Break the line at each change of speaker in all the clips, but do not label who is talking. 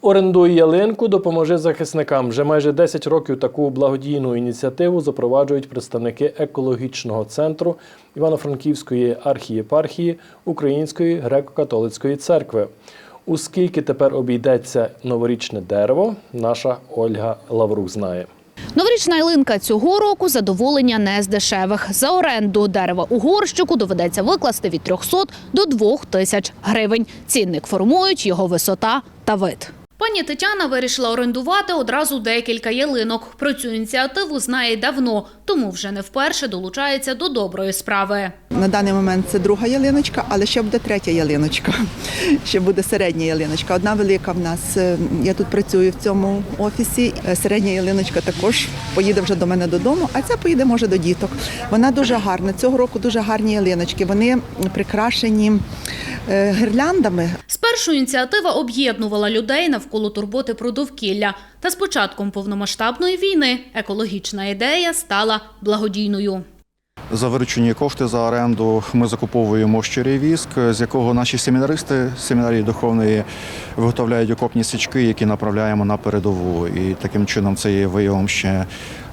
Орендуй ялинку, допоможи захисникам. Вже майже 10 років таку благодійну ініціативу запроваджують представники екологічного центру Івано-Франківської архієпархії Української греко-католицької церкви. У тепер обійдеться новорічне дерево, наша Ольга Лаврук знає.
Новорічна ялинка цього року задоволення не з дешевих. За оренду дерева у горщику доведеться викласти від 300 до 2 тисяч гривень. Цінник формують його висота та вид. Пані Тетяна вирішила орендувати одразу декілька ялинок. Про цю ініціативу знає давно, тому вже не вперше долучається до доброї справи.
На даний момент це друга ялиночка, але ще буде третя ялиночка. Ще буде середня ялиночка. Одна велика в нас. е, Я тут працюю в цьому офісі. Е, Середня ялиночка також поїде вже до мене додому, а ця поїде може до діток. Вона дуже гарна. Цього року дуже гарні ялиночки. Вони прикрашені гірляндами.
Спершу ініціатива об'єднувала людей навколо турботи про довкілля. Та з початком повномасштабної війни екологічна ідея стала благодійною.
За виручені кошти за оренду ми закуповуємо щирий віск, з якого наші семінаристи семінарії духовної виготовляють окопні свічки, які направляємо на передову. І таким чином це є виявом ще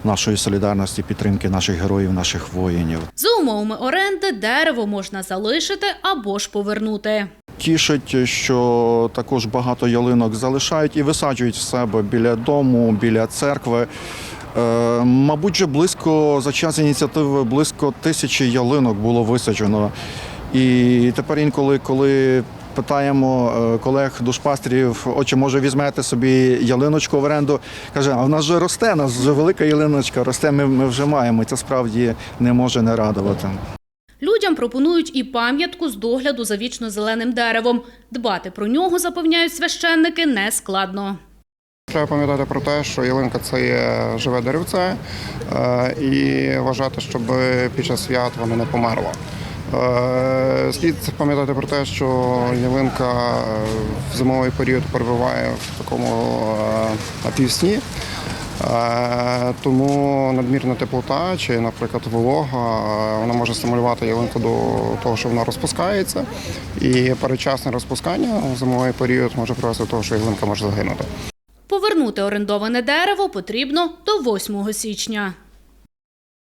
нашої солідарності, підтримки наших героїв, наших воїнів.
За умовами оренди дерево можна залишити або ж повернути.
Тішить, що також багато ялинок залишають і висаджують в себе біля дому, біля церкви. Е, Мабуть, вже близько за час ініціативи близько тисячі ялинок було висаджено. І тепер інколи, коли питаємо е, колег душпастерів, отче, може візьмете собі ялиночку в оренду, каже, а в нас вже росте, у нас вже велика ялиночка росте, ми, ми вже маємо. Це справді не може не радувати.
Людям пропонують і пам'ятку з догляду за вічно зеленим деревом. Дбати про нього, запевняють священники, не складно.
Треба пам'ятати про те, що ялинка це є живе деревце, е, і вважати, щоб під час свят воно не померло. Е, Слід пам'ятати про те, що ялинка в зимовий період перебуває в такому е, напівсні. Е, Тому надмірна теплота чи, наприклад, волога, вона може стимулювати ялинку до того, що вона розпускається. І передчасне розпускання в зимовий період може привести до того, що ялинка може загинути.
Повернути орендоване дерево потрібно до 8 січня.